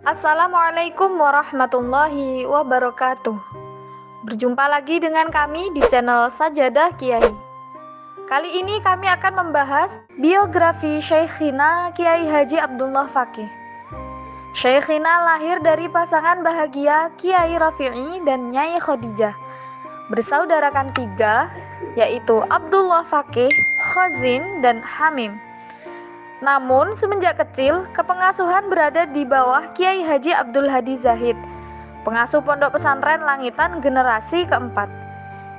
Assalamualaikum warahmatullahi wabarakatuh. Berjumpa lagi dengan kami di channel Sajadah Kiai. Kali ini kami akan membahas biografi Syekhina Kiai Haji Abdullah Fakih. Syekhina lahir dari pasangan bahagia Kiai Rafi'i dan Nyai Khadijah. Bersaudarakan tiga, yaitu Abdullah Fakih, Khazin, dan Hamim. Namun semenjak kecil, kepengasuhan berada di bawah Kiai Haji Abdul Hadi Zahid, pengasuh pondok pesantren langitan generasi keempat.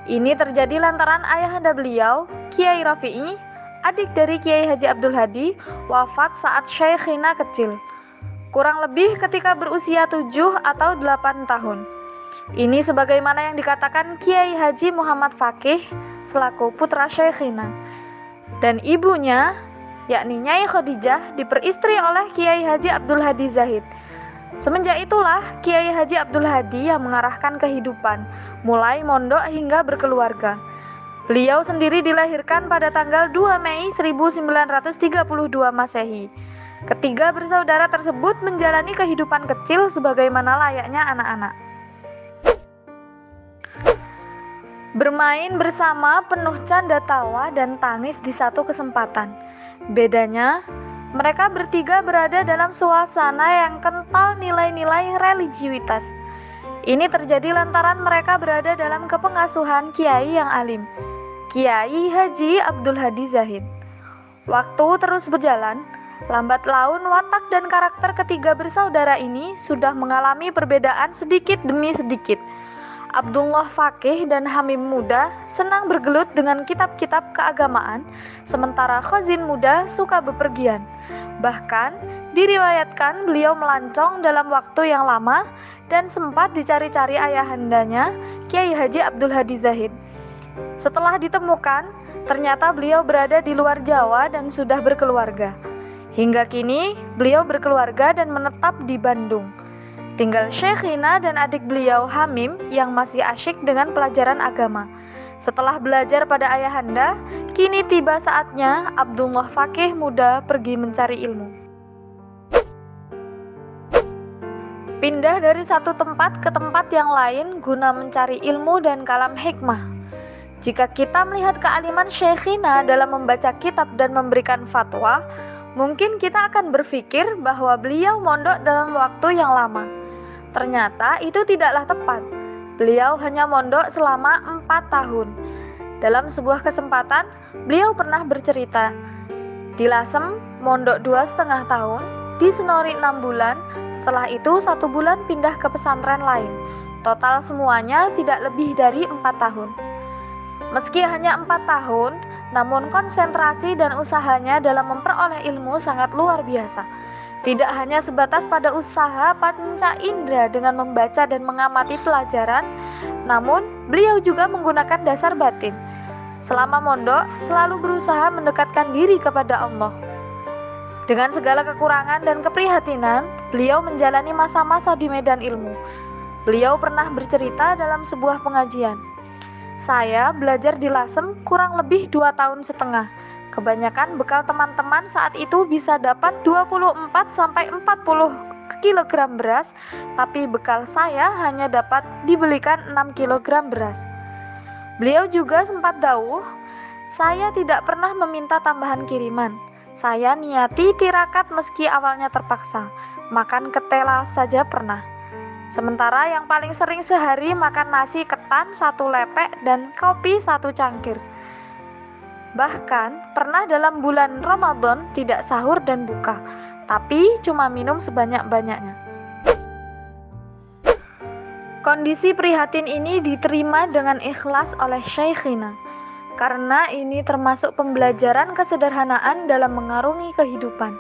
Ini terjadi lantaran ayahanda beliau, Kiai Rafi'i, adik dari Kiai Haji Abdul Hadi, wafat saat Syekhina kecil. Kurang lebih ketika berusia 7 atau 8 tahun. Ini sebagaimana yang dikatakan Kiai Haji Muhammad Fakih selaku putra Syekhina. Dan ibunya yakni Nyai Khadijah diperistri oleh Kiai Haji Abdul Hadi Zahid. Semenjak itulah Kiai Haji Abdul Hadi yang mengarahkan kehidupan, mulai mondok hingga berkeluarga. Beliau sendiri dilahirkan pada tanggal 2 Mei 1932 Masehi. Ketiga bersaudara tersebut menjalani kehidupan kecil sebagaimana layaknya anak-anak. Bermain bersama penuh canda tawa dan tangis di satu kesempatan. Bedanya, mereka bertiga berada dalam suasana yang kental nilai-nilai religiuitas. Ini terjadi lantaran mereka berada dalam kepengasuhan kiai yang alim, Kiai Haji Abdul Hadi Zahid. Waktu terus berjalan, lambat laun watak dan karakter ketiga bersaudara ini sudah mengalami perbedaan sedikit demi sedikit. Abdullah Fakih dan Hamim muda senang bergelut dengan kitab-kitab keagamaan, sementara Khazin muda suka bepergian. Bahkan, diriwayatkan beliau melancong dalam waktu yang lama dan sempat dicari-cari ayahandanya, Kiai Haji Abdul Hadi Zahid. Setelah ditemukan, ternyata beliau berada di luar Jawa dan sudah berkeluarga. Hingga kini, beliau berkeluarga dan menetap di Bandung. Tinggal Syekhina dan adik beliau Hamim yang masih asyik dengan pelajaran agama. Setelah belajar pada ayahanda, kini tiba saatnya Abdullah Fakih muda pergi mencari ilmu. Pindah dari satu tempat ke tempat yang lain guna mencari ilmu dan kalam hikmah. Jika kita melihat kealiman Syekhina dalam membaca kitab dan memberikan fatwa, mungkin kita akan berpikir bahwa beliau mondok dalam waktu yang lama. Ternyata itu tidaklah tepat. Beliau hanya mondok selama empat tahun. Dalam sebuah kesempatan, beliau pernah bercerita, di Lasem mondok dua setengah tahun, di Senori enam bulan, setelah itu satu bulan pindah ke pesantren lain. Total semuanya tidak lebih dari empat tahun. Meski hanya empat tahun, namun konsentrasi dan usahanya dalam memperoleh ilmu sangat luar biasa tidak hanya sebatas pada usaha panca indera dengan membaca dan mengamati pelajaran, namun beliau juga menggunakan dasar batin. Selama mondok, selalu berusaha mendekatkan diri kepada Allah. Dengan segala kekurangan dan keprihatinan, beliau menjalani masa-masa di medan ilmu. Beliau pernah bercerita dalam sebuah pengajian. Saya belajar di Lasem kurang lebih dua tahun setengah Kebanyakan bekal teman-teman saat itu bisa dapat 24 sampai 40 kg beras, tapi bekal saya hanya dapat dibelikan 6 kg beras. Beliau juga sempat dawuh, saya tidak pernah meminta tambahan kiriman. Saya niati tirakat meski awalnya terpaksa. Makan ketela saja pernah. Sementara yang paling sering sehari makan nasi ketan satu lepek dan kopi satu cangkir. Bahkan pernah dalam bulan Ramadan tidak sahur dan buka, tapi cuma minum sebanyak-banyaknya. Kondisi prihatin ini diterima dengan ikhlas oleh Syekhina karena ini termasuk pembelajaran kesederhanaan dalam mengarungi kehidupan.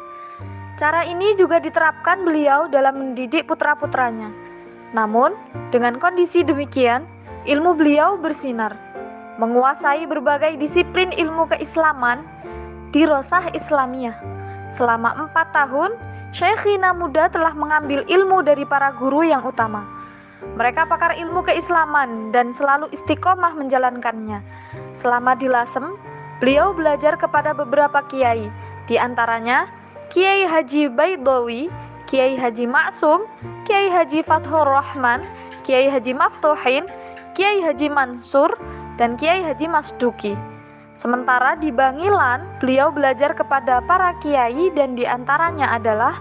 Cara ini juga diterapkan beliau dalam mendidik putra-putranya. Namun, dengan kondisi demikian, ilmu beliau bersinar menguasai berbagai disiplin ilmu keislaman di Rosah Islamiyah. Selama empat tahun, Syekhina muda telah mengambil ilmu dari para guru yang utama. Mereka pakar ilmu keislaman dan selalu istiqomah menjalankannya. Selama di Lasem, beliau belajar kepada beberapa kiai, di antaranya Kiai Haji Baidawi, Kiai Haji Maksum, Kiai Haji Fathur Rahman, Kiai Haji Maftuhin, Kiai Haji Mansur, dan Kiai Haji Masduki. Sementara di Bangilan, beliau belajar kepada para kiai dan di antaranya adalah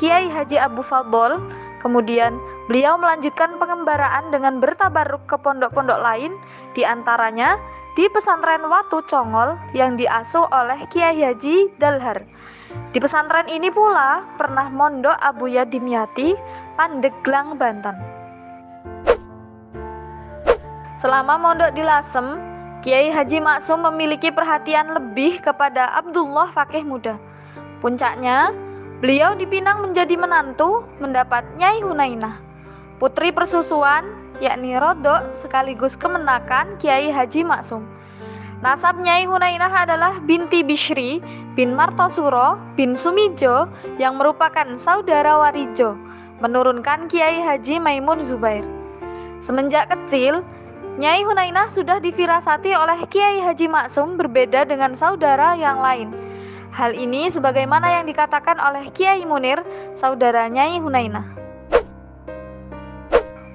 Kiai Haji Abu Fadol. Kemudian beliau melanjutkan pengembaraan dengan bertabaruk ke pondok-pondok lain, di antaranya di pesantren Watu Congol yang diasuh oleh Kiai Haji Dalhar. Di pesantren ini pula pernah mondok Abu Yadimyati, Pandeglang, Banten. Selama mondok di Lasem, Kiai Haji Maksum memiliki perhatian lebih kepada Abdullah Fakih Muda. Puncaknya, beliau dipinang menjadi menantu mendapat Nyai Hunainah, putri persusuan yakni Rodok sekaligus kemenakan Kiai Haji Maksum. Nasab Nyai Hunainah adalah binti Bishri bin Martosuro bin Sumijo yang merupakan saudara Warijo, menurunkan Kiai Haji Maimun Zubair. Semenjak kecil, Nyai Hunainah sudah difirasati oleh Kiai Haji Maksum berbeda dengan saudara yang lain. Hal ini sebagaimana yang dikatakan oleh Kiai Munir, saudara Nyai Hunainah.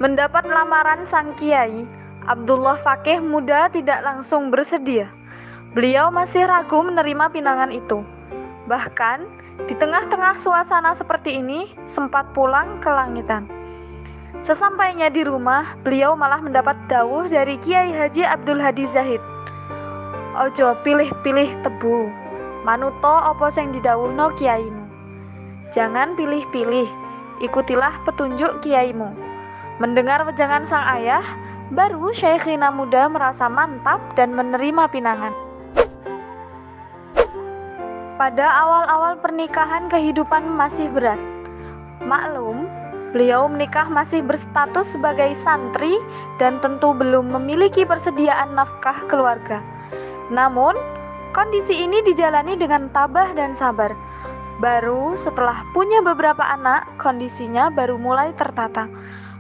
Mendapat lamaran sang kiai, Abdullah Fakih muda tidak langsung bersedia. Beliau masih ragu menerima pinangan itu. Bahkan, di tengah-tengah suasana seperti ini, sempat pulang ke langitan. Sesampainya di rumah, beliau malah mendapat dawuh dari Kiai Haji Abdul Hadi Zahid. Ojo pilih-pilih tebu, manuto opo sing didawuhno kiaimu. Jangan pilih-pilih, ikutilah petunjuk kiaimu. Mendengar wejangan sang ayah, baru Syekhina muda merasa mantap dan menerima pinangan. Pada awal-awal pernikahan kehidupan masih berat. Maklum, beliau menikah masih berstatus sebagai santri dan tentu belum memiliki persediaan nafkah keluarga. Namun, kondisi ini dijalani dengan tabah dan sabar. Baru setelah punya beberapa anak, kondisinya baru mulai tertata.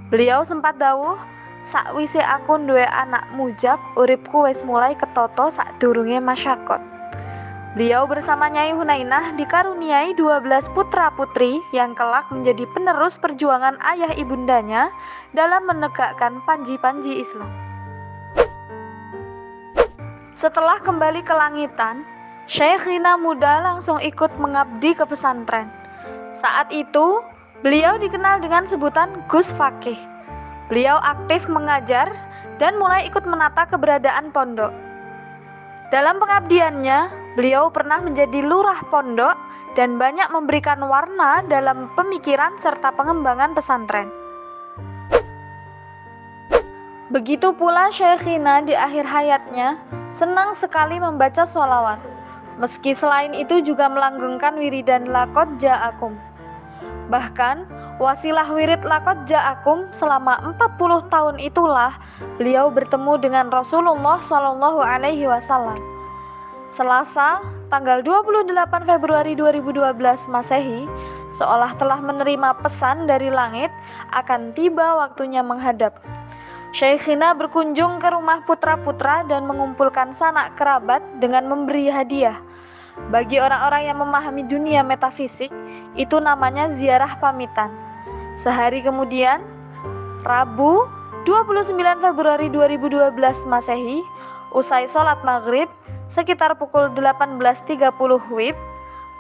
Beliau sempat dawuh, sakwise aku duwe anak mujab, uripku wis mulai ketoto sak durunge masyakot. Beliau bersama Nyai Hunainah dikaruniai 12 putra-putri yang kelak menjadi penerus perjuangan ayah ibundanya dalam menegakkan panji-panji Islam. Setelah kembali ke langitan, Syekhina muda langsung ikut mengabdi ke pesantren. Saat itu, Beliau dikenal dengan sebutan Gus Fakih. Beliau aktif mengajar dan mulai ikut menata keberadaan pondok. Dalam pengabdiannya, beliau pernah menjadi lurah pondok dan banyak memberikan warna dalam pemikiran serta pengembangan pesantren. Begitu pula Syekhina di akhir hayatnya senang sekali membaca sholawat. Meski selain itu juga melanggengkan wiridan lakot ja'akum. Bahkan, wasilah wirid lakot ja'akum selama 40 tahun itulah beliau bertemu dengan Rasulullah Shallallahu alaihi wasallam. Selasa, tanggal 28 Februari 2012 Masehi, seolah telah menerima pesan dari langit akan tiba waktunya menghadap. Syekhina berkunjung ke rumah putra-putra dan mengumpulkan sanak kerabat dengan memberi hadiah bagi orang-orang yang memahami dunia metafisik, itu namanya ziarah pamitan. Sehari kemudian, Rabu 29 Februari 2012 Masehi, usai sholat maghrib, sekitar pukul 18.30 WIB,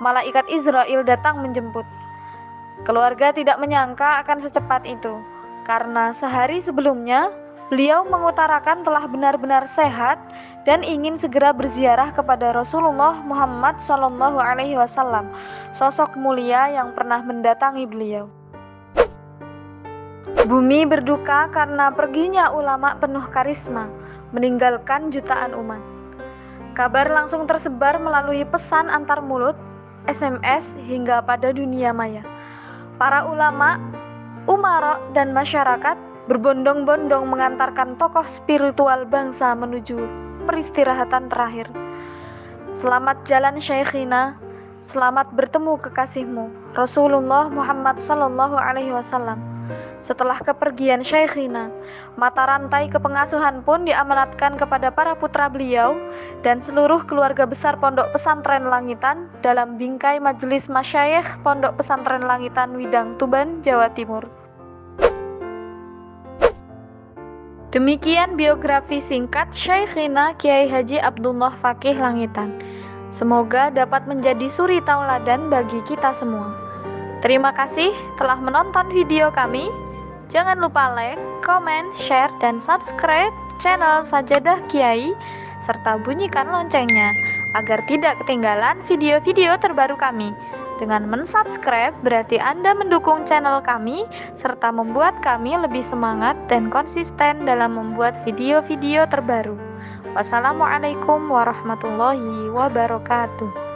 malaikat Israel datang menjemput. Keluarga tidak menyangka akan secepat itu, karena sehari sebelumnya Beliau mengutarakan telah benar-benar sehat dan ingin segera berziarah kepada Rasulullah Muhammad Sallallahu Alaihi Wasallam, sosok mulia yang pernah mendatangi beliau. Bumi berduka karena perginya ulama penuh karisma, meninggalkan jutaan umat. Kabar langsung tersebar melalui pesan antar mulut, SMS hingga pada dunia maya. Para ulama, umarok, dan masyarakat berbondong-bondong mengantarkan tokoh spiritual bangsa menuju peristirahatan terakhir. Selamat jalan Syekhina, selamat bertemu kekasihmu Rasulullah Muhammad Sallallahu Alaihi Wasallam. Setelah kepergian Syekhina, mata rantai kepengasuhan pun diamanatkan kepada para putra beliau dan seluruh keluarga besar Pondok Pesantren Langitan dalam bingkai Majelis Masyayikh Pondok Pesantren Langitan Widang Tuban, Jawa Timur. Demikian biografi singkat Syekhina Kiai Haji Abdullah Fakih Langitan. Semoga dapat menjadi suri tauladan bagi kita semua. Terima kasih telah menonton video kami. Jangan lupa like, comment, share, dan subscribe channel Sajadah Kiai serta bunyikan loncengnya agar tidak ketinggalan video-video terbaru kami. Dengan mensubscribe berarti Anda mendukung channel kami serta membuat kami lebih semangat dan konsisten dalam membuat video-video terbaru. Wassalamualaikum warahmatullahi wabarakatuh.